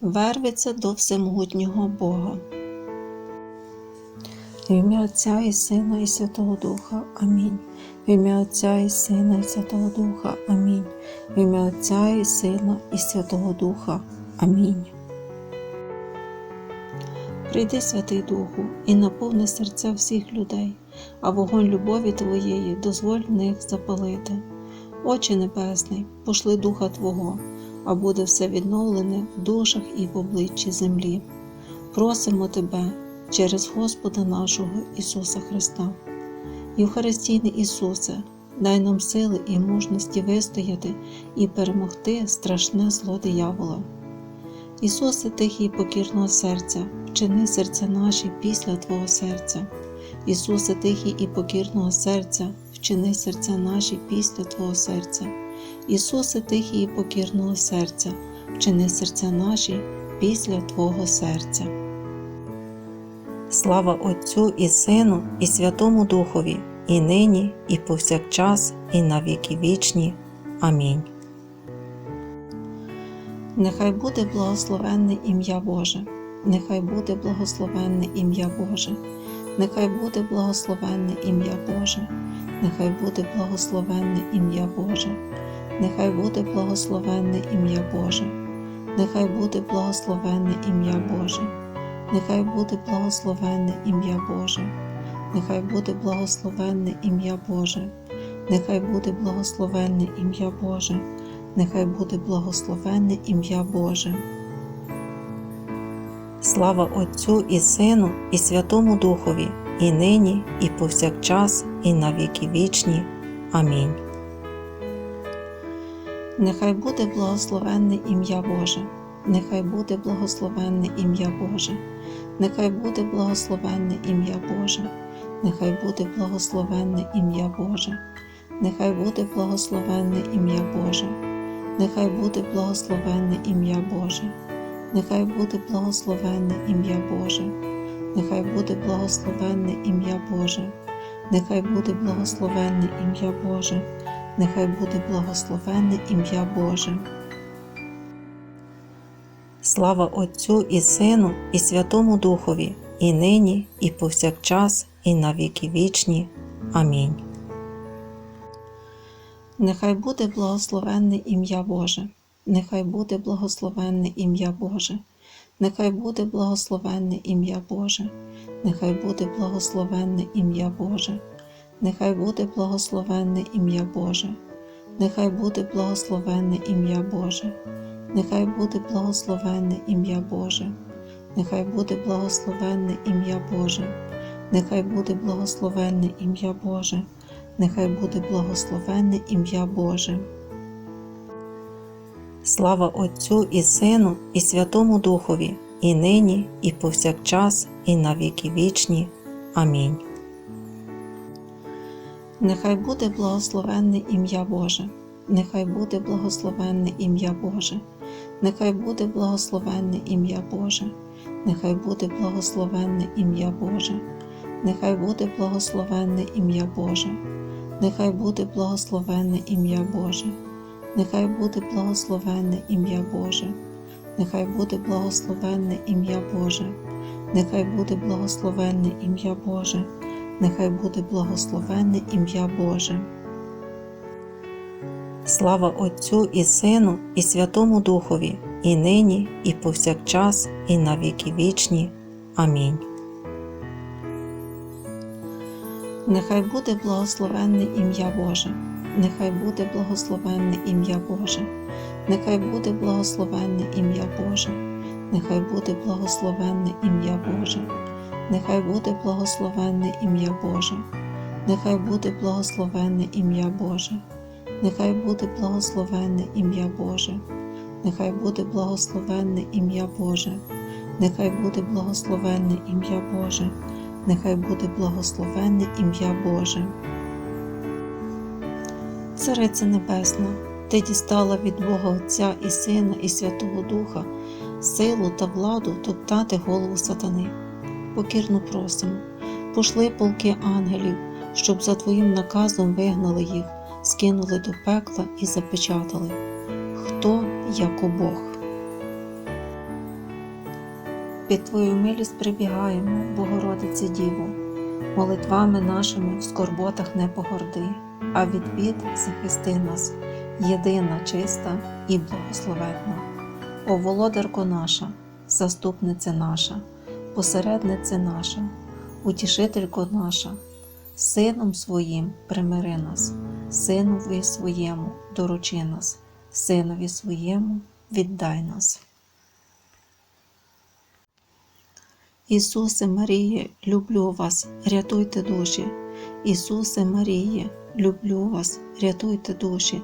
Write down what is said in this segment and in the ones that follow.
верветься до всемогутнього Бога. В ім'я Отця і Сина, і Святого Духа. Амінь. В ім'я Отця і Сина, і Святого Духа. Амінь. В ім'я Отця і Сина, і Святого Духа. Амінь. Прийди, Святий Духу, і наповни серця всіх людей, а вогонь любові Твоєї дозволь в них запалити. Очі Небесний, пошли Духа Твого, а буде все відновлене в душах і в обличчі землі. Просимо Тебе через Господа нашого Ісуса Христа. Євхаристійний Ісусе, дай нам сили і мужності вистояти і перемогти страшне зло диявола. Ісусе тихий і покірного серця, вчини серця наші після Твого серця. Ісусе тихий і покірного серця, вчини серця наші після Твого серця. Ісусе тихий і покірного серця, вчини серця наші після Твого серця. Слава Отцю і Сину, і Святому Духові, і нині, і повсякчас, і на віки вічні. Амінь. Нехай буде благословенне ім'я Боже, нехай буде благословенне ім'я Боже, нехай буде благословенне ім'я Боже, нехай буде благословенне ім'я Боже, нехай буде благословенне ім'я Боже, нехай буде благословенне ім'я Боже, нехай буде благословенне ім'я Боже, нехай буде благословенне ім'я Боже, нехай буде благословенне ім'я Боже нехай буде благословенне ім'я Боже. Слава Отцю і Сину, і Святому Духові, і нині, і повсякчас, і на віки вічні. Амінь. Нехай буде благословенне ім'я Боже, нехай буде благословенне ім'я Боже, нехай буде благословенне ім'я Боже, нехай буде благословенне ім'я Боже, нехай буде благословенне ім'я Боже. Нехай буде благословенне ім'я Боже, нехай буде благословенне ім'я Боже, нехай буде благословенне ім'я Боже, нехай буде благословенне ім'я Боже, нехай буде благословенне ім'я Боже. Слава Отцю і Сину, і Святому Духові, і нині, і повсякчас, і на віки вічні. Амінь. Нехай буде благословенне ім'я Боже, нехай буде благословенне ім'я Боже, нехай буде благословенне ім'я Боже, нехай буде благословенне ім'я Боже, нехай буде благословенне ім'я Боже, нехай буде благословенне ім'я Боже, нехай буде благословенне ім'я Боже, нехай буде благословенне ім'я Боже, нехай буде благословенне ім'я Боже нехай буде благословенне ім'я Боже. Слава Отцю і Сину, і Святому Духові, і нині, і повсякчас, і на віки вічні. Амінь. Нехай буде благословенне ім'я Боже, нехай буде благословенне ім'я Боже, нехай буде благословенне ім'я Боже, нехай буде благословенне ім'я Боже, нехай буде благословенне ім'я Боже. Нехай буде благословенне ім'я Боже, нехай буде благословенне ім'я Боже, нехай буде благословенне ім'я Боже, нехай буде благословенне ім'я Боже, нехай буде благословенне ім'я Боже. Слава Отцю і Сину, і Святому Духові, і нині, і повсякчас, і на віки вічні. Амінь. Нехай буде благословенне ім'я Боже, нехай буде благословенне ім'я Боже, нехай буде благословенне ім'я Боже, нехай буде благословенне ім'я Боже, нехай буде благословенне ім'я Боже, нехай буде благословенне ім'я Боже, нехай буде благословенне ім'я Боже, нехай буде благословенне ім'я Боже, нехай буде благословенне ім'я Боже. Нехай буде благословенне ім'я Боже. Цариця Небесна, Ти дістала від Бога Отця і Сина, і Святого Духа силу та владу топтати голову сатани. Покірно просимо, пошли полки ангелів, щоб за Твоїм наказом вигнали їх, скинули до пекла і запечатали. Хто як у Бог? Під Твою милість прибігаємо, Богородице Діво, молитвами нашими в скорботах не погорди, а від бід захисти нас, єдина, чиста і благословенна. О володарко наша, заступниця наша, посередниця наша, утішителько наша, Сином своїм примири нас, Синові своєму доручи нас, Синові своєму віддай нас. Ісусе Маріє, люблю вас, рятуйте душі. Ісусе Маріє, люблю вас, рятуйте душі.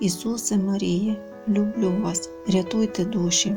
Ісусе Маріє, люблю вас, рятуйте душі.